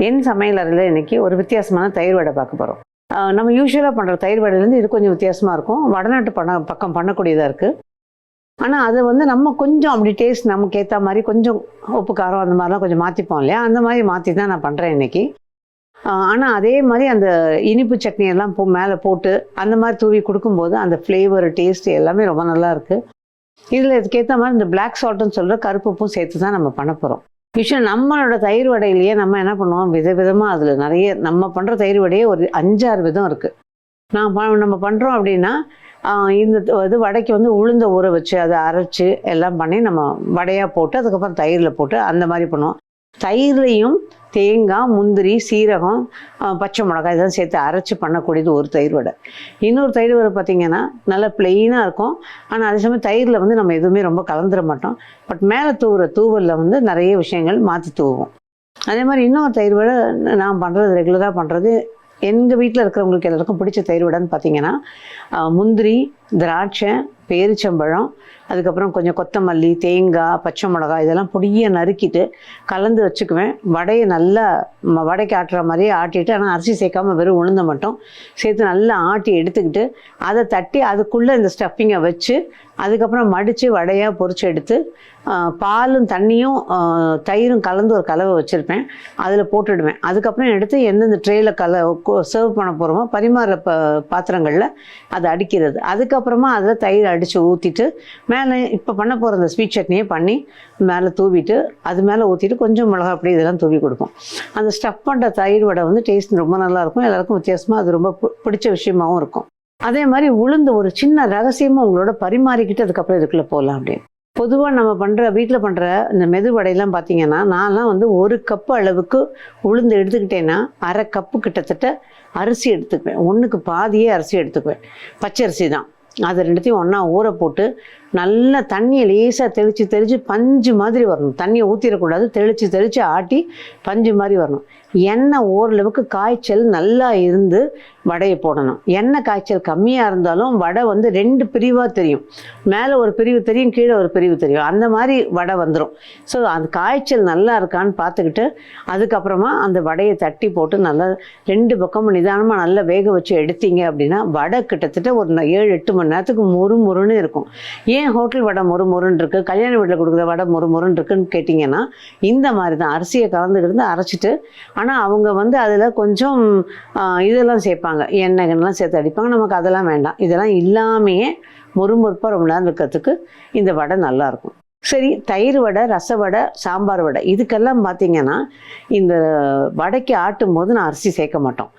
என் சமையல் அறையில் ஒரு வித்தியாசமான தயிர் வடை பார்க்க போகிறோம் நம்ம யூஸ்வலாக பண்ணுற தயிர் வடையிலேருந்து இது கொஞ்சம் வித்தியாசமாக இருக்கும். வடநாட்டு பண்ண பக்கம் பண்ணக்கூடியதாக இருக்குது ஆனால் அதை வந்து நம்ம கொஞ்சம் அப்படி டேஸ்ட் நமக்கு ஏற்ற மாதிரி கொஞ்சம் உப்பு காரம் அந்த மாதிரிலாம் கொஞ்சம் மாற்றிப்போம் இல்லையா? அந்த மாதிரி மாற்றி தான் நான் பண்ணுறேன் இன்றைக்கி ஆனால் அதே மாதிரி அந்த இனிப்பு சட்னி எல்லாம் போ மேலே போட்டு அந்த மாதிரி தூவி கொடுக்கும்போது அந்த ஃப்ளேவர் டேஸ்ட் எல்லாமே ரொம்ப நல்லா இருக்குது இதில் இதுக்கேற்ற மாதிரி இந்த பிளாக் சால்ட்டுன்னு சொல்கிற கருப்பு உப்பும் சேர்த்து தான் நம்ம பண்ண போகிறோம் விஷயம் நம்மளோட தயிர் வடையிலேயே நம்ம என்ன பண்ணுவோம்? விதவிதமாக அதில் நிறைய நம்ம பண்ணுற தயிர் வடையே ஒரு அஞ்சாறு விதம் இருக்குது நான் ப நம்ம பண்ணுறோம் அப்படின்னா இந்த இது வடைக்கு வந்து உளுந்த ஊற வச்சு அதை அரைச்சி எல்லாம் பண்ணி நம்ம வடையாக போட்டு அதுக்கப்புறம் தயிரில் போட்டு அந்த மாதிரி பண்ணுவோம். தயிர்லையும் தேங்காய் முந்திரி சீரகம் பச்சை மிளகாய் இதெல்லாம் சேர்த்து அரைச்சி பண்ணக்கூடியது ஒரு தயிர் வடை. இன்னொரு தயிர் வடை பார்த்திங்கன்னா நல்லா பிளெயினாக இருக்கும். ஆனால் அதே சமயம் தயிரில் வந்து நம்ம எதுவுமே ரொம்ப கலந்துட மாட்டோம். பட் மேலே தூவுற தூவலில் வந்து நிறைய விஷயங்கள் மாற்றி தூவும் அதே மாதிரி இன்னொரு தயிர் வடை நான் பண்ணுறது ரெகுலராக பண்ணுறது எங்கள் வீட்டில் இருக்கிறவங்களுக்கு எல்லாருக்கும் பிடிச்ச தயிர் வடைன்னு பார்த்தீங்கன்னா முந்திரி திராட்சை பேரிச்சம்பழம் அதுக்கப்புறம் கொஞ்சம் கொத்தமல்லி தேங்காய் பச்சை மிளகாய் இதெல்லாம் பொடியை நறுக்கிட்டு கலந்து வச்சுக்குவேன். வடையை நல்லா ம- வடைக்கு ஆட்டுற மாதிரியே ஆட்டிட்டு ஆனால் அரிசி சேர்க்காம வெறும் உளுந்த மட்டும் சேர்த்து நல்லா ஆட்டி எடுத்துக்கிட்டு அதை தட்டி அதுக்குள்ளே இந்த ஸ்டஃப்பிங்கை வச்சு அதுக்கப்புறம் மடித்து வடையாக பொறிச்சு எடுத்து பாலும் தண்ணியும் தயிரும் கலந்து ஒரு கலவை வச்சுருப்பேன். அதில் போட்டுடுவேன். அதுக்கப்புறம் எடுத்து எந்தெந்த ட்ரேயில் கல சர்வ் பண்ண போகிறோமோ பரிமாற ப பாத்திரங்களில் அதை அடிக்கிறது. அதுக்கப்புறமா அதில் தயிர் அடித்து ஊற்றிட்டு மேலே இப்போ பண்ண போகிற அந்த ஸ்வீட் சட்னியே பண்ணி மேலே தூவிட்டு அது மேலே ஊற்றிட்டு கொஞ்சம் மிளகா அப்படி இதெல்லாம் தூவி கொடுப்போம். அந்த ஸ்டஃப் பண்ணுற தயிர் வடை வந்து டேஸ்ட் ரொம்ப நல்லா இருக்கும். எல்லாருக்கும் வித்தியாசமாக அது ரொம்ப பிடிச்ச விஷயமாவும் இருக்கும். அதே மாதிரி உளுந்து ஒரு சின்ன ரகசியமாக உங்களோட பரிமாறிக்கிட்டு அதுக்கப்புறம் இதுக்குள்ளே போகலாம் அப்படின்னு. பொதுவாக நம்ம பண்ணுற வீட்டில் பண்ணுற இந்த மெது வடையெல்லாம் பார்த்தீங்கன்னா நான்லாம் வந்து ஒரு கப்பு அளவுக்கு உளுந்து எடுத்துக்கிட்டேன்னா அரை கப்பு கிட்டத்தட்ட அரிசி எடுத்துக்குவேன். ஒன்றுக்கு பாதியே அரிசி எடுத்துக்குவேன். பச்சரிசி தான். அதை ரெண்டுத்தையும் ஒன்றா ஊற போட்டு நல்லா தண்ணியை லேசாக தெளித்து தெளித்து பஞ்சு மாதிரி வரணும். தண்ணியை ஊற்றிடக்கூடாது தெளித்து தெளித்து ஆட்டி பஞ்சு மாதிரி வரணும். எண்ணெய் ஓரளவுக்கு காய்ச்சல் நல்லா இருந்து வடையை போடணும். எண்ணெய் காய்ச்சல் கம்மியாக இருந்தாலும் வடை வந்து ரெண்டு பிரிவாக தெரியும். மேலே ஒரு பிரிவு தெரியும் கீழே ஒரு பிரிவு தெரியும். அந்த மாதிரி வடை வந்துடும் ஸோ அந்த காய்ச்சல் நல்லா இருக்கான்னு பார்த்துக்கிட்டு அதுக்கப்புறமா அந்த வடையை தட்டி போட்டு நல்லா ரெண்டு பக்கமும் நிதானமாக நல்லா வேக வச்சு எடுத்தீங்க அப்படின்னா வடை கிட்டத்தட்ட ஒரு ஏழு எட்டு மணி நேரத்துக்கு முறு முறுன்னு இருக்கும். ஏன் ஏன் ஹோட்டல் வடை மொறு மொறுன்னு இருக்குது கல்யாண வீட்டில் கொடுக்குற வடை மொறு மொறுன்னு இருக்குன்னு கேட்டிங்கன்னா இந்த மாதிரி தான் அரிசியை கலந்துக்கிட்டு அரைச்சிட்டு ஆனால் அவங்க வந்து அதில் கொஞ்சம் இதெல்லாம் சேர்ப்பாங்க. எண்ணெய்கள்லாம் சேர்த்து அடிப்பாங்க. நமக்கு அதெல்லாம் வேண்டாம். இதெல்லாம் இல்லாமையே மொறுமொறுப்பாக ரொம்ப நேரம் இருக்கிறதுக்கு இந்த வடை நல்லாயிருக்கும் சரி தயிர் வடை ரச வடை சாம்பார் வடை இதுக்கெல்லாம் பார்த்தீங்கன்னா இந்த வடைக்கு ஆட்டும் போது நான் அரிசி சேர்க்க மாட்டோம்.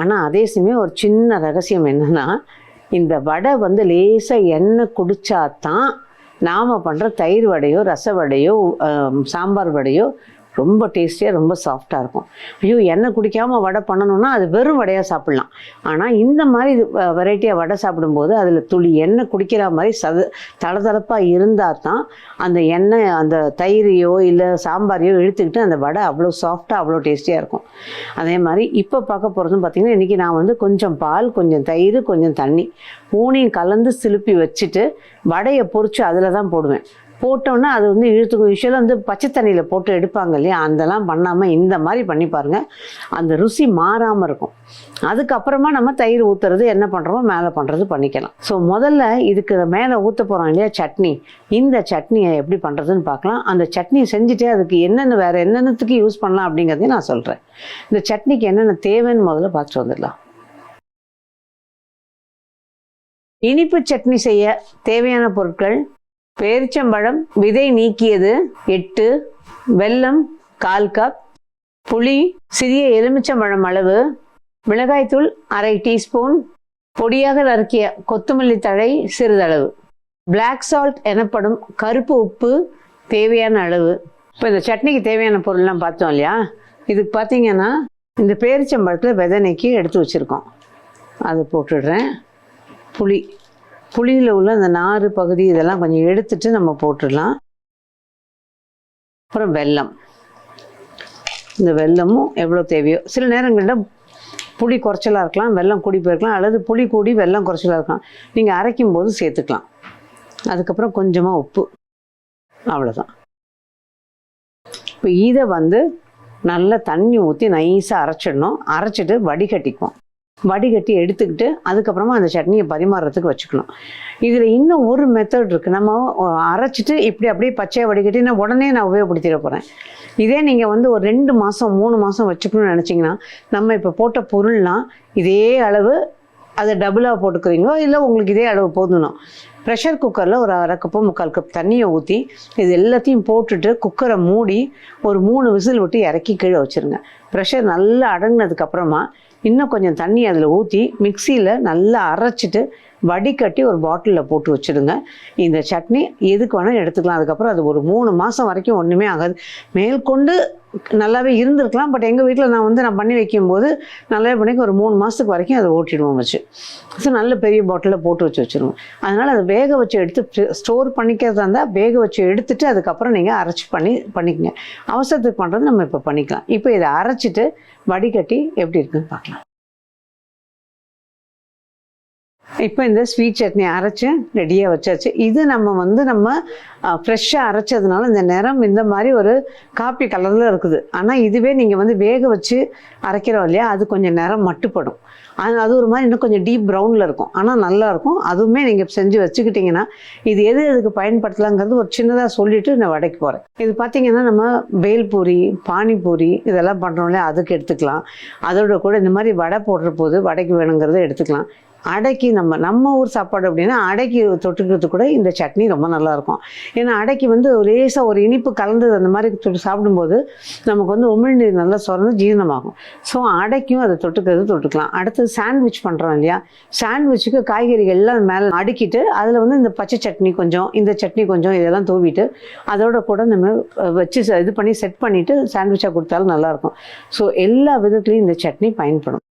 ஆனால் அதே சமயம் ஒரு சின்ன ரகசியம் என்னன்னா இந்த வடை வந்து லேசாக எண்ணெய் குடித்தா தான் நாம் பண்ணுற தயிர் வடையோ ரச வடையோ சாம்பார் வடையோ ரொம்ப டேஸ்டியாக ரொம்ப சாஃப்டாக இருக்கும். ஐயோ எண்ணெய் குடிக்காமல் வடை பண்ணணும்னா அது வெறும் வடையாக சாப்பிட்லாம். ஆனால் இந்த மாதிரி வெரைட்டியாக வடை சாப்பிடும்போது அதில் துளி எண்ணெய் குடிக்கிற மாதிரி சத தளதளப்பாக இருந்தால் தான் அந்த எண்ணெய் அந்த தயிரையோ இல்லை சாம்பாரையோ இழுத்துக்கிட்டு அந்த வடை அவ்வளோ சாஃப்டாக அவ்வளோ டேஸ்டியாக இருக்கும். அதே மாதிரி இப்போ பார்க்க போகிறதும் பார்த்திங்கன்னா இன்றைக்கி நான் வந்து கொஞ்சம் பால் கொஞ்சம் தயிர் கொஞ்சம் தண்ணி மூணையும் கலந்து சிலுப்பி வச்சுட்டு வடையை பொறிச்சு அதில் தான் போடுவேன். போட்டோன்னா அது வந்து இழுத்துக்கும். யூஸ்வலாக வந்து பச்சை தண்ணியில் போட்டு எடுப்பாங்க இல்லையா? அதெல்லாம் பண்ணாமல் இந்த மாதிரி பண்ணி பாருங்கள் அந்த ருசி மாறாமல் இருக்கும். அதுக்கப்புறமா நம்ம தயிர் ஊற்றுறது என்ன பண்ணுறோமோ மேலே பண்ணுறது பண்ணிக்கலாம். ஸோ முதல்ல இதுக்கு மேலே ஊற்ற போகிறோம் இல்லையா? சட்னி. இந்த சட்னியை எப்படி பண்ணுறதுன்னு பார்க்கலாம். அந்த சட்னி செஞ்சுட்டே அதுக்கு என்னென்ன வேறு என்னென்னத்துக்கு யூஸ் பண்ணலாம் அப்படிங்கிறதையும் நான் சொல்கிறேன் இந்த சட்னிக்கு என்னென்ன தேவைன்னு முதல்ல பார்த்துட்டு வந்துடலாம். இனிப்பு சட்னி செய்ய தேவையான பொருட்கள் பேரிச்சம்பழம் விதை நீக்கியது எட்டு வெல்லம் கால் கப் புளி சிறிய எலுமிச்சம்பழம் அளவு மிளகாய்த்தூள் அரை டீஸ்பூன் பொடியாக நறுக்கிய கொத்தமல்லி தழை சிறிதளவு. பிளாக் சால்ட் எனப்படும் கருப்பு உப்பு தேவையான அளவு. இப்போ இந்த சட்னிக்கு தேவையான பொருள்லாம் பார்த்தோம் இல்லையா? இதுக்கு பார்த்தீங்கன்னா இந்த பேரிச்சம்பழத்தில் விதை நீக்கி எடுத்து வச்சுருக்கோம். அதை போட்டுடுறேன். புளி. புளியில் உள்ள அந்த நாறு பகுதி இதெல்லாம் கொஞ்சம் எடுத்துட்டு நம்ம போட்டுடலாம். அப்புறம் வெல்லம். இந்த வெல்லமும் எவ்வளோ தேவையோ சில நேரங்களில் புளி குறைச்சலாக இருக்கலாம் வெல்லம் கூடி போயிருக்கலாம் அல்லது புளி கூடி வெல்லம் குறைச்சலாக இருக்கலாம். நீங்கள் அரைக்கும் போது சேர்த்துக்கலாம். அதுக்கப்புறம் கொஞ்சமாக உப்பு. அவ்வளோதான் இப்போ இதை வந்து நல்லா தண்ணி ஊற்றி நைஸாக அரைச்சிடணும். அரைச்சிட்டு வடிகட்டிக்குவோம். வடிகட்டி எடுத்துக்கிட்டு அதுக்கப்புறமா அந்த சட்னியை பரிமாறுறதுக்கு வச்சுக்கணும். இதில் இன்னும் ஒரு மெத்தட் இருக்குது நம்ம அரைச்சிட்டு இப்படி அப்படியே பச்சையாக வடிகட்டி நான் உடனே நான் உபயோகப்படுத்திட போகிறேன் இதே நீங்கள் வந்து ஒரு ரெண்டு மாதம் மூணு மாதம் வச்சுக்கணும்னு நினச்சிங்கன்னா நம்ம இப்போ போட்ட பொருள்லாம் இதே அளவு அதை டபுளாக போட்டுக்கிறீங்களோ இல்லை உங்களுக்கு இதே அளவு போதுணும் ப்ரெஷர் குக்கரில் ஒரு அரை கப்பு முக்கால் கப் தண்ணியை ஊற்றி இது எல்லாத்தையும் போட்டுட்டு குக்கரை மூடி ஒரு மூணு விசில் விட்டு இறக்கி கீழே வச்சுருங்க. ப்ரெஷர் நல்லா அடங்கினதுக்கப்புறமா இன்னும் கொஞ்சம் தண்ணி அதில் ஊற்றி மிக்சியில் நல்லா அரைச்சிட்டு வடிகட்டி ஒரு பாட்டிலில் போட்டு வச்சுடுங்க இந்த சட்னி எதுக்கு வேணால் எடுத்துக்கலாம். அதுக்கப்புறம் அது ஒரு மூணு மாதம் வரைக்கும் ஒன்றுமே ஆகாது. மேற்கொண்டு நல்லாவே இருந்திருக்கலாம் பட் எங்கள் வீட்டில் நான் வந்து நான் பண்ணி வைக்கும்போது நல்லாவே பண்ணிக்கு ஒரு மூணு மாதத்துக்கு வரைக்கும் அதை ஓட்டிடுவோம் வச்சு. ஸோ நல்ல பெரிய பாட்டிலில் போட்டு வச்சு வச்சுருவோம். அதனால் அதை வேக வச்சு எடுத்து ஸ்டோர் பண்ணிக்கிறதா இருந்தால் வேக வச்சு எடுத்துட்டு அதுக்கப்புறம் நீங்கள் அரைச்சி பண்ணி பண்ணிக்கங்க. அவசரத்துக்கு பண்ணுறது நம்ம இப்போ பண்ணிக்கலாம். இப்போ இதை அரைச்சிட்டு வடிகட்டி எப்படி இருக்குன்னு பார்க்கலாம். இப்போ இந்த ஸ்வீட் சட்னி அரைச்சு ரெடியாக வச்சாச்சு. இது நம்ம வந்து நம்ம ஃப்ரெஷ்ஷாக அரைச்சதுனால இந்த நிறம் இந்த மாதிரி ஒரு காப்பி கலரில் இருக்குது. ஆனால் இதுவே நீங்கள் வந்து வேக வச்சு அரைக்கிறோம் இல்லையா அது கொஞ்சம் நிறம் மட்டுப்படும். அது அது ஒரு மாதிரி இன்னும் கொஞ்சம் டீப் ப்ரௌனில் இருக்கும். ஆனால் நல்லாயிருக்கும் அதுவுமே நீங்கள் செஞ்சு வச்சுக்கிட்டிங்கன்னா இது எது எதுக்கு பயன்படுத்தலாங்கிறது ஒரு சின்னதாக சொல்லிவிட்டு நான் வடைக்கு போகிறேன் இது பார்த்தீங்கன்னா நம்ம பேல்பூரி பானிபூரி இதெல்லாம் பண்ணுறோம் இல்லையா அதுக்கு எடுத்துக்கலாம். அதோட கூட இந்த மாதிரி வடை போடுற போது வடைக்கு வேணுங்கிறத எடுத்துக்கலாம். அடைக்கு நம்ம நம்ம ஊர் சாப்பாடு அப்படின்னா அடைக்கு தொட்டுக்கிறதுக்கு கூட இந்த சட்னி ரொம்ப நல்லாயிருக்கும். ஏன்னா அடைக்கு வந்து லேசாக ஒரு இனிப்பு கலந்தது அந்த மாதிரி தொட்டு சாப்பிடும்போது நமக்கு வந்து உமிழ்நீர் நல்லா சுரந்து ஜீரணமாகும். ஸோ அடைக்கும் அதை தொட்டுக்கிறது தொட்டுக்கலாம். அடுத்தது சாண்ட்விச் பண்ணுறோம் இல்லையா? சாண்ட்விச்சுக்கு காய்கறிகள் எல்லாம் மேலே அடுக்கிட்டு அதில் வந்து இந்த பச்சை சட்னி கொஞ்சம் இந்த சட்னி கொஞ்சம் இதெல்லாம் தூவிட்டு அதோட கூட நம்ம வச்சு இது பண்ணி செட் பண்ணிவிட்டு சாண்ட்விச்சாக கொடுத்தாலும் நல்லாயிருக்கும். ஸோ எல்லா விதத்துலேயும் இந்த சட்னி பயன்படும்.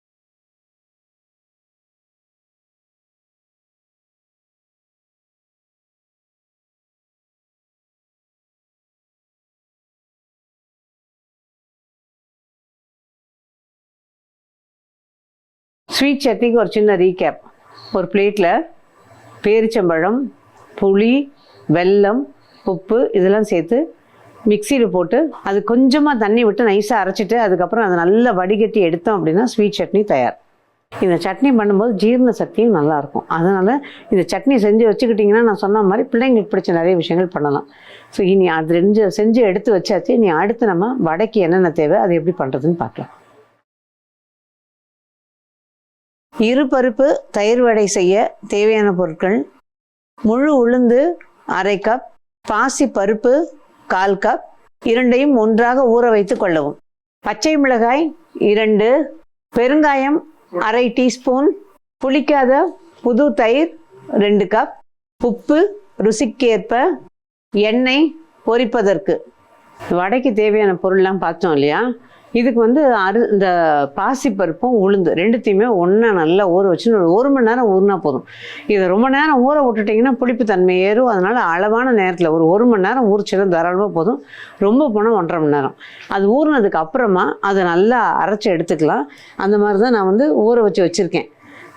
ஸ்வீட் சட்னிக்கு ஒரு சின்ன ரீகேப் ஒரு பிளேட்டில் பேரிச்சம்பழம் புளி வெல்லம் உப்பு இதெல்லாம் சேர்த்து மிக்சியில் போட்டு அது கொஞ்சமாக தண்ணி விட்டு நைஸாக அரைச்சிட்டு அதுக்கப்புறம் அதை நல்லா வடிகட்டி எடுத்தோம் அப்படின்னா ஸ்வீட் சட்னி தயார். இந்த சட்னி பண்ணும்போது ஜீரண சக்தியும் நல்லாயிருக்கும் அதனால் இந்த சட்னி செஞ்சு வச்சுக்கிட்டிங்கன்னா நான் சொன்ன மாதிரி பிள்ளைங்களுக்கு பிடிச்ச நிறைய விஷயங்கள் பண்ணலாம். ஸோ இனி அது ரெஞ்சு செஞ்சு எடுத்து வச்சாச்சு. இனி அடுத்து நம்ம வடைக்கு என்னென்ன தேவை அது எப்படி பண்ணுறதுன்னு பார்க்கலாம். இரு பருப்பு தயிர் வடை செய்ய தேவையான பொருட்கள். முழு உளுந்து அரை கப் பாசி பருப்பு கால் கப் இரண்டையும் ஒன்றாக ஊற வைத்து கொள்ளவும். பச்சை மிளகாய் இரண்டு பெருங்காயம் அரை டீஸ்பூன் புளிக்காத புது தயிர் ரெண்டு கப் உப்பு ருசிக்கேற்ப எண்ணெய் பொரிப்பதற்கு. வடைக்கு தேவையான பொருள்லாம் பார்த்தோம் இல்லையா? இதுக்கு வந்து அரு இந்த பாசிப்பருப்பும் உளுந்து ரெண்டுத்தையுமே ஒன்றா நல்லா ஊற வச்சு ஒரு மணி நேரம் ஊறினா போதும். இதை ரொம்ப நேரம் ஊற விட்டுட்டிங்கன்னா புளிப்பு தன்மை ஏறும். அதனால் அளவான நேரத்தில் ஒரு ஒரு மணி நேரம் ஊறிச்சது தாராளமாக போதும். ரொம்ப போனால் ஒன்றரை மணி நேரம். அது ஊறினதுக்கு அப்புறமா அதை நல்லா அரைச்சி எடுத்துக்கலாம். அந்த மாதிரி தான் நான் வந்து ஊற வச்சு வச்சுருக்கேன்.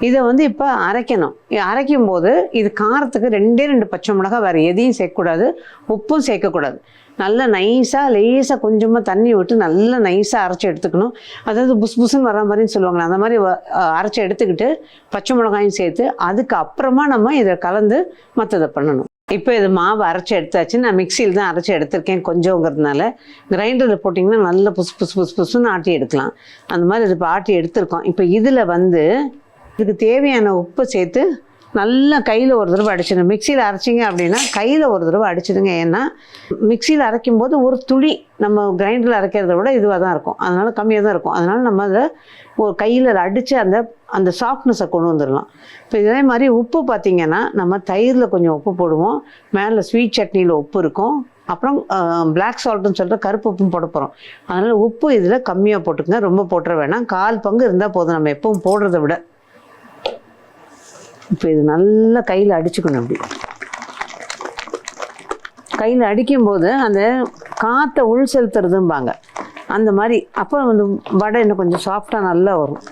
இதை வந்து இப்போ அரைக்கணும். அரைக்கும் போது இது காரத்துக்கு ரெண்டே ரெண்டு பச்சை மிளகாய் வேறு எதையும் சேர்க்கக்கூடாது. உப்பும் சேர்க்கக்கூடாது. நல்லா நைஸாக லேசாக கொஞ்சமாக தண்ணி விட்டு நல்லா நைஸாக அரைச்சி எடுத்துக்கணும். அதாவது புஸ் புஸ்ன்னு வர மாதிரின்னு சொல்லுவாங்களே அந்த மாதிரி அரைச்சி எடுத்துக்கிட்டு பச்சை மிளகாயும் சேர்த்து அதுக்கு அப்புறமா நம்ம இதை கலந்து மற்றதை பண்ணணும். இப்போ இது மாவு அரைச்சி எடுத்தாச்சு. நான் மிக்சியில் தான் அரைச்சி எடுத்திருக்கேன் கொஞ்சங்கிறதுனால. கிரைண்டரில் போட்டிங்கன்னா நல்லா புஸ் புஸ் புஸ் புஸ்ன்னு ஆட்டி எடுக்கலாம். அந்த மாதிரி இது இப்போ ஆட்டி எடுத்திருக்கோம். இப்போ இதில் வந்து இதுக்கு தேவையான உப்பு சேர்த்து நல்லா கையில் ஒரு தடவை அடிச்சிடுங்க மிக்சியில் அரைச்சிங்க அப்படின்னா கையில் ஒரு தடவை அடிச்சிடுங்க. ஏன்னா மிக்சியில் அரைக்கும் போது ஒரு துளி நம்ம கிரைண்டரில் அரைக்கிறத விட இதுவாக தான் இருக்கும். அதனால் கம்மியாக தான் இருக்கும். அதனால் நம்ம அதை ஒரு கையில் அடித்து அந்த அந்த சாஃப்ட்னஸை கொண்டு வந்துடலாம். இப்போ இதே மாதிரி உப்பு பார்த்திங்கன்னா நம்ம தயிரில் கொஞ்சம் உப்பு போடுவோம். மேலே ஸ்வீட் சட்னியில் உப்பு இருக்கும். அப்புறம் பிளாக் சால்ட்னு சொல்லிட்டு கருப்பு உப்பும் போட போகிறோம் அதனால் உப்பு இதில் கம்மியாக போட்டுக்கங்க. ரொம்ப போட்டுற வேணாம். கால் பங்கு இருந்தால் போதும். நம்ம எப்பவும் போடுறத விட. இப்போ இது நல்லா கையில் அடிச்சுக்கணும் அப்படி. கையில் அடிக்கும்போது அந்த காற்றை உள் செலுத்துறதும்பாங்க. அந்த மாதிரி அப்போ வந்து வடை இன்னும் கொஞ்சம் சாஃப்டாக நல்லா வரும்.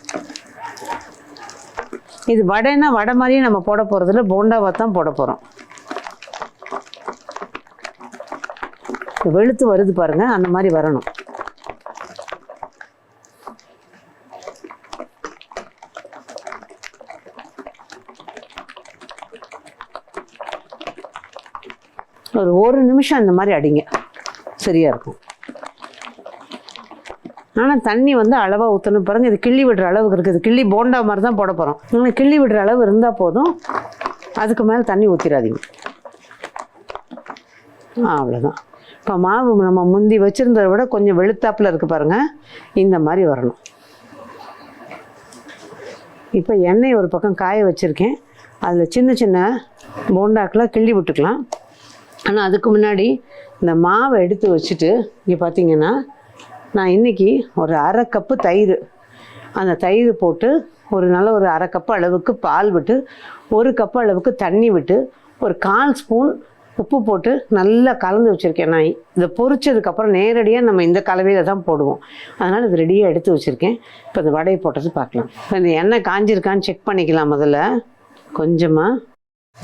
இது வடைன்னா வடை மாதிரியே நம்ம போட போகிறதில்ல போண்டாவாக தான் போட போகிறோம் வெளுத்து வருது பாருங்கள் அந்த மாதிரி வரணும். ஒரு ஒரு நிமிஷம் இந்த மாதிரி அடிங்க. சரியாக இருக்கும். ஆனால் தண்ணி வந்து அளவாக ஊற்றணும் பாருங்கள் இது கிள்ளி விடுற அளவுக்கு இருக்குது கிள்ளி போண்டா மாதிரி தான் போட போகிறோம் ஆனால் கிள்ளி விடுற அளவு இருந்தால் போதும். அதுக்கு மேலே தண்ணி ஊற்றிடாதீங்க அவ்வளோதான் இப்போ மாவு நம்ம முந்தி வச்சுருந்ததை விட கொஞ்சம் வெளுத்தாப்பில் இருக்குது பாருங்கள் இந்த மாதிரி வரணும். இப்போ எண்ணெய் ஒரு பக்கம் காய வச்சுருக்கேன். அதில் சின்ன சின்ன போண்டாக்கெலாம் கிள்ளி விட்டுக்கலாம். ஆனால் அதுக்கு முன்னாடி இந்த மாவை எடுத்து வச்சுட்டு இங்கே பார்த்தீங்கன்னா நான் இன்றைக்கி ஒரு அரை கப்பு தயிர் அந்த தயிர் போட்டு ஒரு நல்ல ஒரு அரை கப்பு அளவுக்கு பால் விட்டு ஒரு கப்பு அளவுக்கு தண்ணி விட்டு ஒரு கால் ஸ்பூன் உப்பு போட்டு நல்லா கலந்து வச்சுருக்கேன் நான். இதை பொறிச்சதுக்கப்புறம் நேரடியாக நம்ம இந்த கலவையில் தான் போடுவோம். அதனால் இது ரெடியாக எடுத்து வச்சுருக்கேன். இப்போ இந்த வடையை போட்டது பார்க்கலாம். இப்போ இந்த எண்ணெய் காஞ்சிருக்கான்னு செக் பண்ணிக்கலாம் முதல்ல. கொஞ்சமாக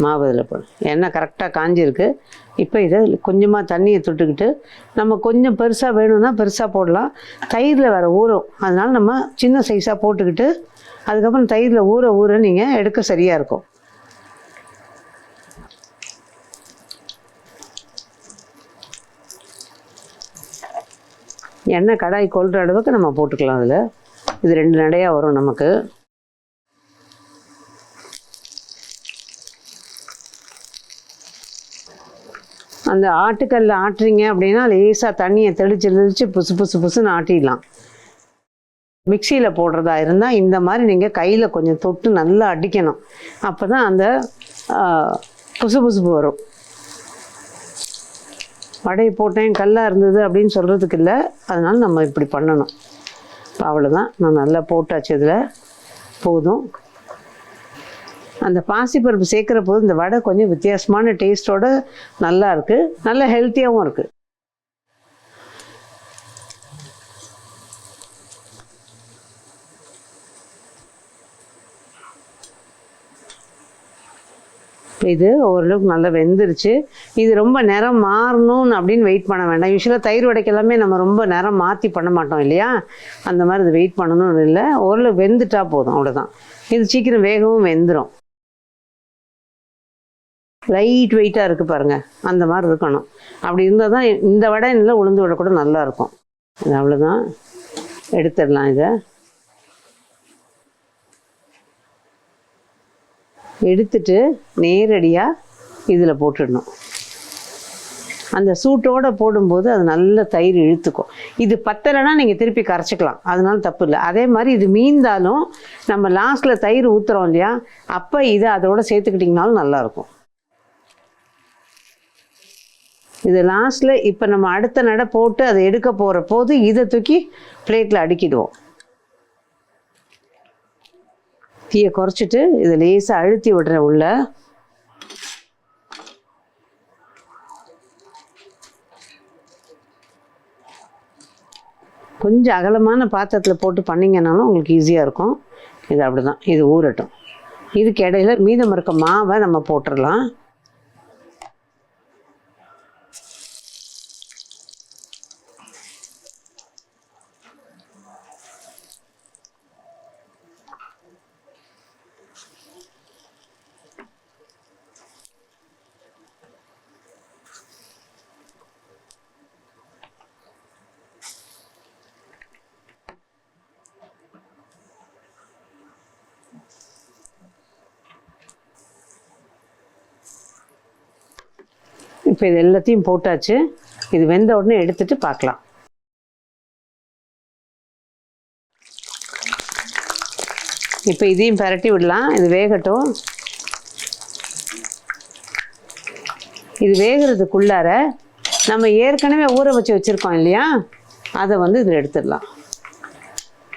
மாவு இதில் போடும் எண்ணெய் கரெக்டாக காஞ்சிருக்கு. இப்போ இதை கொஞ்சமாக தண்ணியை தொட்டுக்கிட்டு நம்ம கொஞ்சம் பெருசாக வேணும்னா பெருசாக போடலாம். தயிரில் வேறு ஊறும். அதனால் நம்ம சின்ன சைஸாக போட்டுக்கிட்டு அதுக்கப்புறம் தயிரில் ஊற ஊற நீங்கள் எடுக்க சரியாக இருக்கும். எண்ணெய் கடாய் கொள்கிற அளவுக்கு நம்ம போட்டுக்கலாம் அதில். இது ரெண்டு நடையாக வரும் நமக்கு. அந்த ஆட்டுக்கல்ல ஆட்டுறீங்க அப்படின்னா லேசாக தண்ணியை தெளித்து தெளித்து புசு புசு புசுன்னு ஆட்டிடலாம். மிக்சியில் போடுறதா இருந்தால் இந்த மாதிரி நீங்கள் கையில் கொஞ்சம் தொட்டு நல்லா அடிக்கணும். அப்போ தான் அந்த புசு புசுப்பு வரும். வடையை போட்டேன் கல்லாக இருந்தது அப்படின்னு சொல்கிறதுக்கு இல்லை. அதனால் நம்ம இப்படி பண்ணணும். இப்போ அவ்வளோதான் நான் நல்லா போட்டாச்சு இதில். போதும். அந்த பாசிப்பருப்பு சேர்க்குற போது இந்த வடை கொஞ்சம் வித்தியாசமான டேஸ்ட்டோட நல்லா இருக்குது நல்ல ஹெல்த்தியாகவும் இருக்குது இது ஓரளவுக்கு நல்லா வெந்துருச்சு. இது ரொம்ப நேரம் மாறணும்னு அப்படின்னு வெயிட் பண்ண வேண்டாம். யூஸ்வலாக தயிர் உடைக்கெல்லாமே நம்ம ரொம்ப நேரம் மாற்றி பண்ண மாட்டோம் இல்லையா? அந்த மாதிரி இது வெயிட் பண்ணணும்னு இல்லை. ஓரளவு வெந்துட்டா போதும் அவ்வளோதான் இது சீக்கிரம் வேகவும் வெந்துடும் லைட் வெயிட்டாக இருக்குது பாருங்கள் அந்த மாதிரி இருக்கணும். அப்படி இருந்தால் தான் இந்த வடை இல்லை உளுந்து வடை கூட நல்லாயிருக்கும் இது அவ்வளோதான் எடுத்துடலாம் இதை. எடுத்துட்டு நேரடியாக இதில் போட்டுடணும். அந்த சூட்டோட போடும்போது அது நல்ல தயிர் இழுத்துக்கும். இது பத்தலைன்னா நீங்கள் திருப்பி கரைச்சிக்கலாம். அதனால தப்பு இல்லை. அதே மாதிரி இது மீந்தாலும் நம்ம லாஸ்ட்டில் தயிர் ஊற்றுறோம் இல்லையா? அப்போ இதை அதோட சேர்த்துக்கிட்டிங்கனாலும் நல்லாயிருக்கும் இது லாஸ்ட்டில் இப்போ நம்ம அடுத்த நடை போட்டு அதை எடுக்க போகிற போது இதை தூக்கி பிளேட்டில் அடுக்கிடுவோம். தீயை குறைச்சிட்டு இதை லேசாக அழுத்தி விடுறேன் உள்ள. கொஞ்சம் அகலமான பாத்திரத்தில் போட்டு பண்ணிங்கனாலும் உங்களுக்கு ஈஸியாக இருக்கும். இது அப்படி தான் இது ஊறட்டும். இதுக்கு இடையில மீதம் இருக்க மாவை நம்ம போட்டுடலாம். இப்போ இது எல்லாத்தையும் போட்டாச்சு. இது வெந்த உடனே எடுத்துட்டு பார்க்கலாம் இப்போ இதையும் பரட்டி விடலாம். இது வேகட்டும். இது வேகிறதுக்குள்ளார நம்ம ஏற்கனவே ஊற வச்சு வச்சுருக்கோம் இல்லையா? அதை வந்து இதில் எடுத்துடலாம்.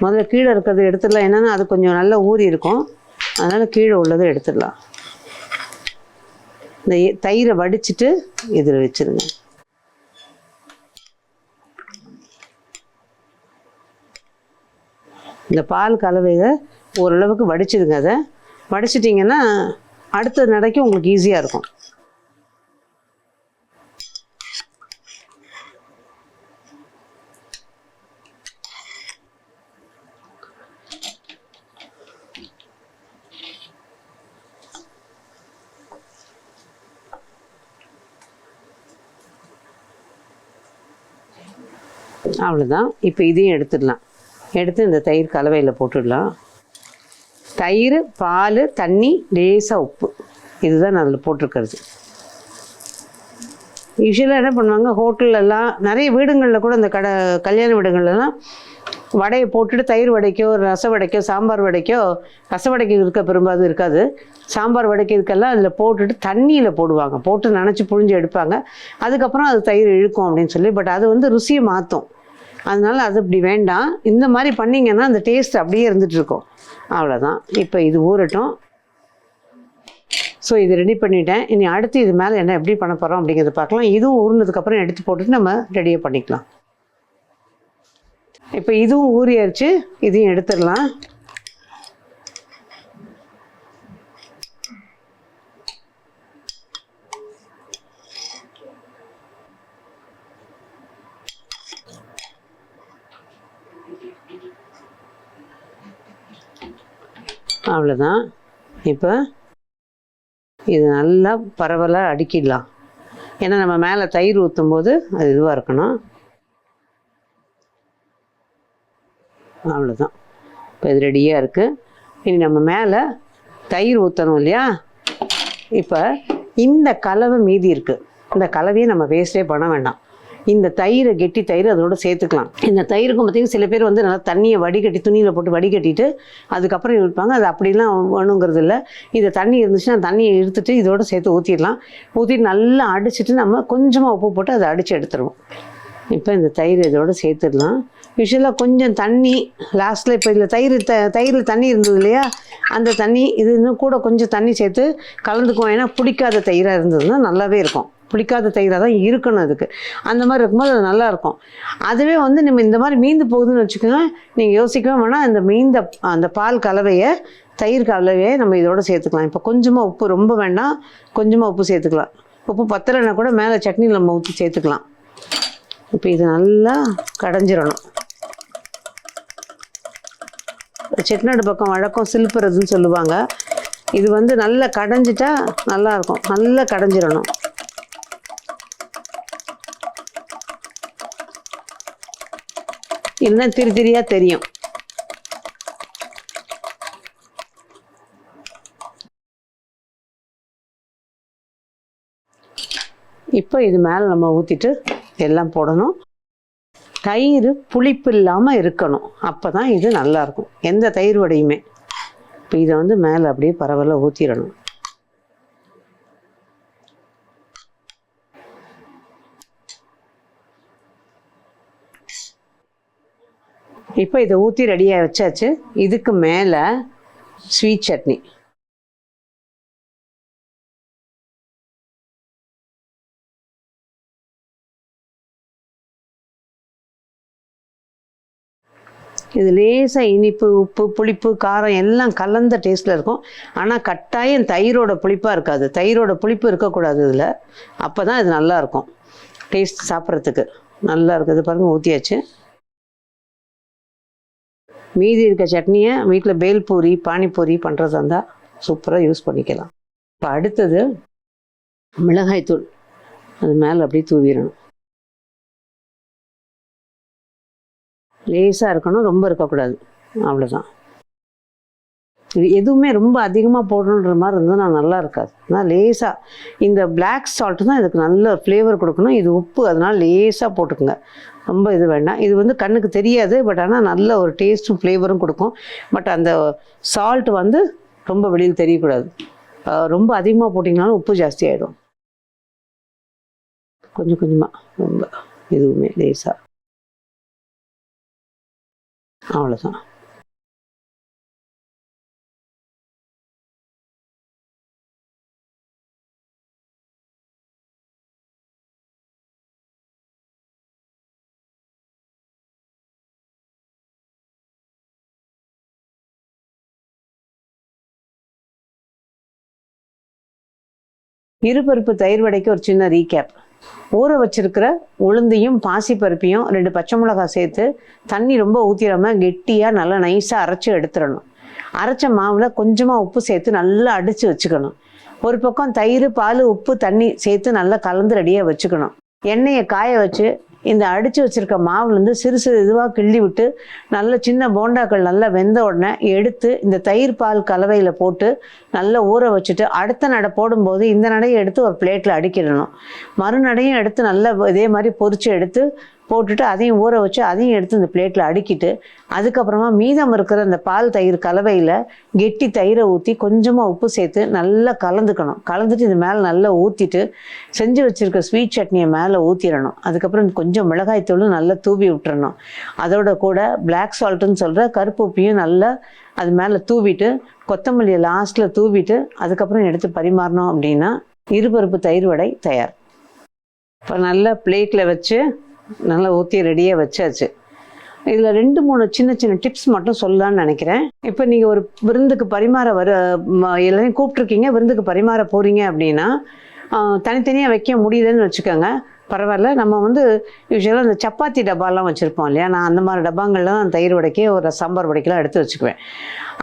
முதல்ல கீழே இருக்கிறது எடுத்துடலாம். என்னென்னா அது கொஞ்சம் நல்லா ஊறி இருக்கும் அதனால் கீழே உள்ளதை எடுத்துடலாம். இந்த தயிரை வடிச்சிட்டு இதில் வச்சிருங்க. இந்த பால் கலவையை ஓரளவுக்கு வடிச்சிடுங்க அதை. வடிச்சிட்டிங்கன்னா அடுத்த நடைக்கு உங்களுக்கு ஈஸியாக இருக்கும். அவ்வளோதான் இப்போ இதையும் எடுத்துடலாம். எடுத்து இந்த தயிர் கலவையில் போட்டுடலாம். தயிர் பால் தண்ணி லேசாக உப்பு. இதுதான் நான் அதில் போட்டிருக்கிறது. யூஸ்வலாக என்ன பண்ணுவாங்க? ஹோட்டல்லலாம் நிறைய வீடுங்களில் கூட இந்த கடை கல்யாண வீடுகள்லாம் வடையை போட்டுட்டு தயிர் வடைக்கோ ரச வடைக்கோ சாம்பார் வடைக்கோ ரச வடைக்கு இருக்க பெரும்பாலும் இருக்காது. சாம்பார் வடைக்கு இதுக்கெல்லாம் அதில் போட்டுட்டு தண்ணியில் போடுவாங்க. போட்டு நினச்சி புழிஞ்சு எடுப்பாங்க. அதுக்கப்புறம் அது தயிர் இழுக்கும் அப்படின்னு சொல்லி பட் அது வந்து ருசியை மாற்றும் அதனால் அது இப்படி வேண்டாம். இந்த மாதிரி பண்ணிங்கன்னா அந்த டேஸ்ட் அப்படியே இருந்துகிட்ருக்கும் அவ்வளோதான் இப்போ இது ஊறட்டும். ஸோ இது ரெடி பண்ணிட்டேன். இனி அடுத்து இது மேலே என்ன எப்படி பண்ண போகிறோம் அப்படிங்கிறத பார்க்கலாம். இதுவும் ஊறினதுக்கப்புறம் எடுத்து போட்டுட்டு நம்ம ரெடியாக பண்ணிக்கலாம். இப்போ இதுவும் ஊறியாச்சு. இதையும் எடுத்துடலாம். அவ்வளோதான் இப்போ இது நல்லா பரவலாக அடுக்கிடலாம். ஏன்னா நம்ம மேலே தயிர் ஊற்றும் போது அது இதுவாக இருக்கணும். அவ்வளோதான் இப்போ இது ரெடியாக இருக்குது இனி நம்ம மேலே தயிர் ஊற்றணும் இல்லையா? இப்போ இந்த கலவை மீதி இருக்குது இந்த கலவையை நம்ம வேஸ்டே பண்ண வேண்டாம். இந்த தயிரை கெட்டி தயிர் அதோட சேர்த்துக்கலாம். இந்த தயிருக்கும் பார்த்தீங்கன்னா சில பேர் வந்து நல்லா தண்ணியை வடிகட்டி துணியில் போட்டு வடிகட்டிட்டு அதுக்கப்புறம் இருப்பாங்க அது அப்படிலாம் வேணுங்கிறது இல்லை. இந்த தண்ணி இருந்துச்சுன்னா தண்ணியை இழுத்துட்டு இதோட சேர்த்து ஊற்றிடலாம் ஊற்றிட்டு நல்லா அடிச்சிட்டு நம்ம கொஞ்சமாக உப்பு போட்டு அதை அடித்து எடுத்துருவோம். இப்போ இந்த தயிர் இதோட சேர்த்துடலாம். யூஸ்வலாக கொஞ்சம் தண்ணி லாஸ்ட்டில் இப்போ இதில் தயிர் த தயிரில் தண்ணி இருந்தது இல்லையா? அந்த தண்ணி இது இன்னும் கூட கொஞ்சம் தண்ணி சேர்த்து கலந்துக்குவோம். ஏன்னா பிடிக்காத தயிராக இருந்ததுன்னா நல்லாவே இருக்கும். பிடிக்காத தயிராக தான் இருக்கணும் அதுக்கு. அந்த மாதிரி இருக்கும்போது அது நல்லாயிருக்கும் அதுவே வந்து நம்ம இந்த மாதிரி மீந்து போகுதுன்னு வச்சுக்கோங்க நீங்கள் யோசிக்கவே வேணால் அந்த மீந்த அந்த பால் கலவையை தயிர் கலவையை நம்ம இதோட சேர்த்துக்கலாம். இப்போ கொஞ்சமாக உப்பு ரொம்ப வேண்டாம் கொஞ்சமாக உப்பு சேர்த்துக்கலாம். உப்பு பத்தலைன்னா கூட மேலே சட்னியில் நம்ம ஊற்றி சேர்த்துக்கலாம். இப்போ இது நல்லா கடைஞ்சிடணும் செட்டிநாடு பக்கம் வழக்கம் சிலுப்புறதுன்னு சொல்லுவாங்க. இது வந்து நல்லா கடைஞ்சிட்டா நல்லாயிருக்கும் நல்லா கடைஞ்சிடணும் இருந்தால் திரி திரியா தெரியும். இப்போ இது மேலே நம்ம ஊற்றிட்டு எல்லாம் போடணும். தயிர் புளிப்பு இல்லாமல் இருக்கணும். அப்போ தான் இது நல்லாயிருக்கும் எந்த தயிர் வடையுமே. இப்போ இதை வந்து மேலே அப்படியே பரவலாக ஊற்றிடணும் இப்போ இதை ஊற்றி ரெடியாக வச்சாச்சு. இதுக்கு மேலே ஸ்வீட் சட்னி. இது லேசாக இனிப்பு உப்பு புளிப்பு காரம் எல்லாம் கலந்த டேஸ்ட்டில் இருக்கும். ஆனால் கட்டாயம் தயிரோட புளிப்பாக இருக்காது. தயிரோட புளிப்பு இருக்கக்கூடாது இதில். அப்போ தான் இது நல்லா இருக்கும். டேஸ்ட் சாப்பிட்றதுக்கு. நல்லா இருக்குது. பாருங்கள் ஊற்றியாச்சு மீதி இருக்க சட்னியை வீட்டில் பேல்பூரி பானிபூரி பண்ணுறதா இருந்தால் சூப்பராக யூஸ் பண்ணிக்கலாம். இப்போ அடுத்தது மிளகாய்த்தூள் அது மேலே அப்படியே தூவிடணும். லேசாக இருக்கணும் ரொம்ப இருக்கக்கூடாது. அவ்வளோதான் எதுவுமே ரொம்ப அதிகமாக போடணுன்ற மாதிரி இருந்தால் நான் நல்லா இருக்காது. ஆனால் லேசாக இந்த பிளாக் சால்ட் தான் இதுக்கு நல்ல ஃப்ளேவர் கொடுக்கணும். இது உப்பு அதனால் லேசாக போட்டுக்குங்க. ரொம்ப இது வேண்டாம். இது வந்து கண்ணுக்கு தெரியாது பட் ஆனால் நல்ல ஒரு டேஸ்ட்டும் ஃப்ளேவரும் கொடுக்கும். பட் அந்த சால்ட் வந்து ரொம்ப வெளியில் தெரியக்கூடாது. ரொம்ப அதிகமாக போட்டிங்கனாலும் உப்பு ஜாஸ்தி ஆகிடும் கொஞ்சம் கொஞ்சமாக ரொம்ப எதுவுமே லேசாக அவ்வளோதான் இருபருப்பு தயிர் வடைக்கு ஒரு சின்ன ரீகேப் ஊற வச்சிருக்கிற உளுந்தையும் பாசிப்பருப்பையும் ரெண்டு பச்சை மிளகாய் சேர்த்து தண்ணி ரொம்ப ஊற்றிடாம கெட்டியாக நல்லா நைஸாக அரைச்சி எடுத்துடணும். அரைச்ச மாவில் கொஞ்சமாக உப்பு சேர்த்து நல்லா அடித்து வச்சுக்கணும். ஒரு பக்கம் தயிர் பால் உப்பு தண்ணி சேர்த்து நல்லா கலந்து ரெடியாக வச்சுக்கணும். எண்ணெயை காய வச்சு இந்த அடித்து வச்சுருக்க மாவுலேருந்து சிறு சிறு இதுவாக கிள்ளி விட்டு நல்ல சின்ன போண்டாக்கள் நல்லா வெந்த உடனே எடுத்து இந்த தயிர் பால் கலவையில் போட்டு நல்லா ஊற வச்சுட்டு அடுத்த நடை போடும்போது இந்த நடையை எடுத்து ஒரு பிளேட்டில் அடிக்கிடணும். மறுநடையும் எடுத்து நல்லா இதே மாதிரி பொறிச்சு எடுத்து போட்டுட்டு அதையும் ஊற வச்சு அதையும் எடுத்து இந்த பிளேட்டில் அடுக்கிட்டு அதுக்கப்புறமா மீதம் இருக்கிற அந்த பால் தயிர் கலவையில் கெட்டி தயிரை ஊற்றி கொஞ்சமாக உப்பு சேர்த்து நல்லா கலந்துக்கணும். கலந்துட்டு இது மேலே நல்லா ஊற்றிட்டு செஞ்சு வச்சுருக்க ஸ்வீட் சட்னியை மேலே ஊற்றிடணும் அதுக்கப்புறம் கொஞ்சம் மிளகாய் தூளும் நல்லா தூவி விட்டுறணும். அதோட கூட பிளாக் சால்ட்டுன்னு சொல்கிற கருப்பு உப்பையும் நல்லா அது மேலே தூவிட்டு கொத்தமல்லியை லாஸ்ட்டில் தூவிட்டு அதுக்கப்புறம் எடுத்து பரிமாறணும் அப்படின்னா இருபருப்பு தயிர் வடை தயார். இப்போ நல்லா பிளேட்டில் வச்சு நல்லா ஊற்றி ரெடியாக வச்சாச்சு. இதில் ரெண்டு மூணு சின்ன சின்ன டிப்ஸ் மட்டும் சொல்லலாம்னு நினைக்கிறேன். இப்போ நீங்கள் ஒரு விருந்துக்கு பரிமாற வர எல்லாரையும் கூப்பிட்ருக்கீங்க விருந்துக்கு பரிமாற போகிறீங்க அப்படின்னா தனித்தனியாக வைக்க முடியுதுன்னு வச்சுக்கோங்க. பரவாயில்ல. நம்ம வந்து யூஸ்வலாக இந்த சப்பாத்தி டப்பாலாம் வச்சுருப்போம் இல்லையா? நான் அந்த மாதிரி டப்பாங்கள்லாம் நான் தயிர் உடைக்க ஒரு சாம்பார் உடைக்கலாம் எடுத்து வச்சுக்குவேன்.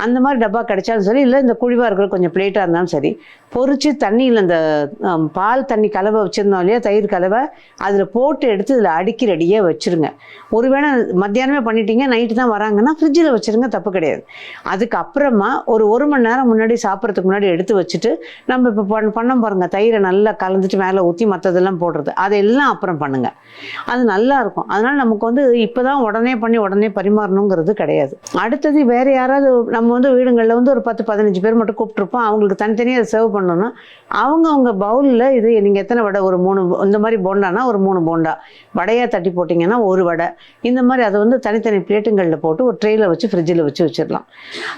அந்த மாதிரி டப்பா கிடைச்சாலும் சரி இல்லை இந்த குழிவாக இருக்கிற கொஞ்சம் பிளேட்டாக இருந்தாலும் சரி பொறிச்சு தண்ணியில் இந்த பால் தண்ணி கலவை வச்சுருந்தோம் இல்லையா? தயிர் கலவை அதில் போட்டு எடுத்து இதில் அடுக்கி ரெடியாக வச்சுருங்க. ஒருவேளை மத்தியானமே பண்ணிட்டீங்க நைட்டு தான் வராங்கன்னா ஃப்ரிட்ஜில் வச்சுருங்க தப்பு கிடையாது. அதுக்கப்புறமா ஒரு ஒரு மணி நேரம் முன்னாடி சாப்பிட்றதுக்கு முன்னாடி எடுத்து வச்சுட்டு நம்ம இப்போ பண்ண பண்ண பாருங்க தயிரை நல்லா கலந்துட்டு மேலே ஊற்றி மற்றதெல்லாம் போடுறது. எல்லாம் அப்புறம் பண்ணுங்க. அது நல்லா இருக்கும். அதனால நமக்கு வந்து இப்போதான் உடனே பண்ணி உடனே பரிமாறணுங்கிறது கிடையாது. அடுத்தது வேற யாராவது நம்ம வந்து வீடுங்களில் வந்து ஒரு பத்து பதினஞ்சு பேர் மட்டும் கூப்பிட்டுருப்போம். அவங்களுக்கு தனித்தனியாக அதை சர்வ் பண்ணணும்னா அவங்க அவங்க பவுலில் இது நீங்கள் எத்தனை வடை? ஒரு மூணு இந்த மாதிரி போண்டானா ஒரு மூணு போண்டா. வடையாக தட்டி போட்டிங்கன்னா ஒரு வடை. இந்த மாதிரி அதை வந்து தனித்தனி பிளேட்டுங்களில் போட்டு ஒரு ட்ரெயில வச்சு ஃப்ரிட்ஜில் வச்சு வச்சிடலாம்.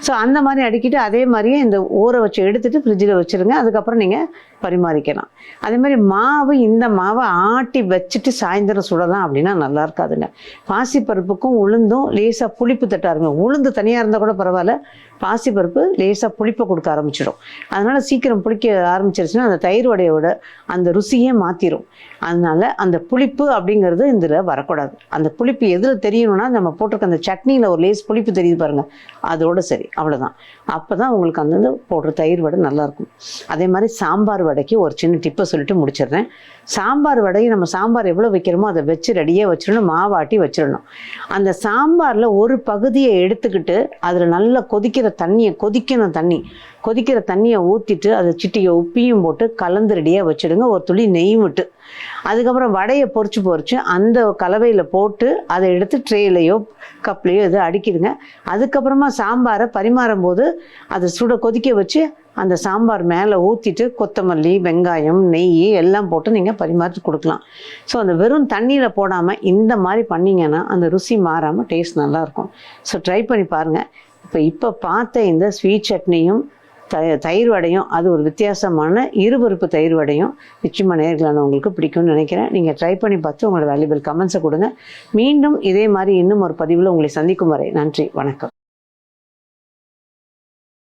ஸோ அந்த மாதிரி அடிக்கிட்டு அதே மாதிரியே இந்த ஊற வச்சு எடுத்துட்டு ஃப்ரிட்ஜில் வச்சிருங்க. அதுக்கப்புறம் நீங்கள் பரிமாறிக்கலாம். அதே மாதிரி மாவு இந்த மாவை ஆட்டி வச்சுட்டு சாயந்தரம் சுடலாம் அப்படின்னா நல்லா இருக்காதுங்க. பாசிப்பருப்புக்கும் உளுந்தும் லேசாக புளிப்பு தட்டாருங்க உளுந்து தனியாக இருந்தால் கூட பரவாயில்ல. பாசிப்பருப்பு லேசாக புளிப்பை கொடுக்க ஆரம்பிச்சிடும். அதனால் சீக்கிரம் புளிக்க ஆரம்பிச்சிருச்சுன்னா அந்த தயிர் வடையோட அந்த ருசியே மாற்றிடும் அதனால அந்த புளிப்பு அப்படிங்கிறது இதில் வரக்கூடாது. அந்த புளிப்பு எதில் தெரியணும்னா நம்ம போட்டிருக்க அந்த சட்னியில் ஒரு லேஸ் புளிப்பு தெரியுது பாருங்கள் அதோட சரி அவ்வளோதான் அப்போ தான் உங்களுக்கு அந்த போடுற தயிர் வடை நல்லாயிருக்கும் அதே மாதிரி சாம்பார் வடைக்கு ஒரு சின்ன டிப்பை சொல்லிட்டு முடிச்சிடுறேன். சாம்பார் வடையை நம்ம சாம்பார் எவ்வளோ வைக்கிறோமோ அதை வச்சு ரெடியாக வச்சிடணும் மாவாட்டி வச்சிடணும். அந்த சாம்பாரில் ஒரு பகுதியை எடுத்துக்கிட்டு அதில் நல்லா கொதிக்கிற தண்ணியை கொதிக்கணும் தண்ணி. கொதிக்கிற தண்ணியை ஊற்றிட்டு அதை சிட்டியை உப்பியும் போட்டு கலந்து ரெடியாக வச்சிடுங்க. ஒரு துளி நெய் விட்டு. அதுக்கப்புறம் வடையை பொறிச்சு பொறிச்சு அந்த கலவையில் போட்டு அதை எடுத்து ட்ரேலையோ கப்லேயோ எதோ அடிக்கிடுங்க. அதுக்கப்புறமா சாம்பாரை பரிமாறும் போது அதை சுட கொதிக்க வச்சு அந்த சாம்பார் மேலே ஊற்றிட்டு கொத்தமல்லி வெங்காயம் நெய் எல்லாம் போட்டு நீங்கள் பரிமாற்றி கொடுக்கலாம். ஸோ அந்த வெறும் தண்ணியில் போடாமல் இந்த மாதிரி பண்ணிங்கன்னா அந்த ருசி மாறாமல் டேஸ்ட் நல்லாயிருக்கும் ஸோ ட்ரை பண்ணி பாருங்கள் இப்போ இப்போ பார்த்த இந்த ஸ்வீட் சட்னியும் த தயிர் வடையும் அது ஒரு வித்தியாசமான இருபருப்பு தயிர் வடையும் நிச்சயமாக நேர்களானவங்களுக்கு பிடிக்கும்னு நினைக்கிறேன். நீங்கள் ட்ரை பண்ணி பார்த்து உங்களோட வேல்யூபிள் கமெண்ட்ஸை கொடுங்க. மீண்டும் இதே மாதிரி இன்னும் ஒரு பதிவில் உங்களை சந்திக்கும் வரை நன்றி வணக்கம்.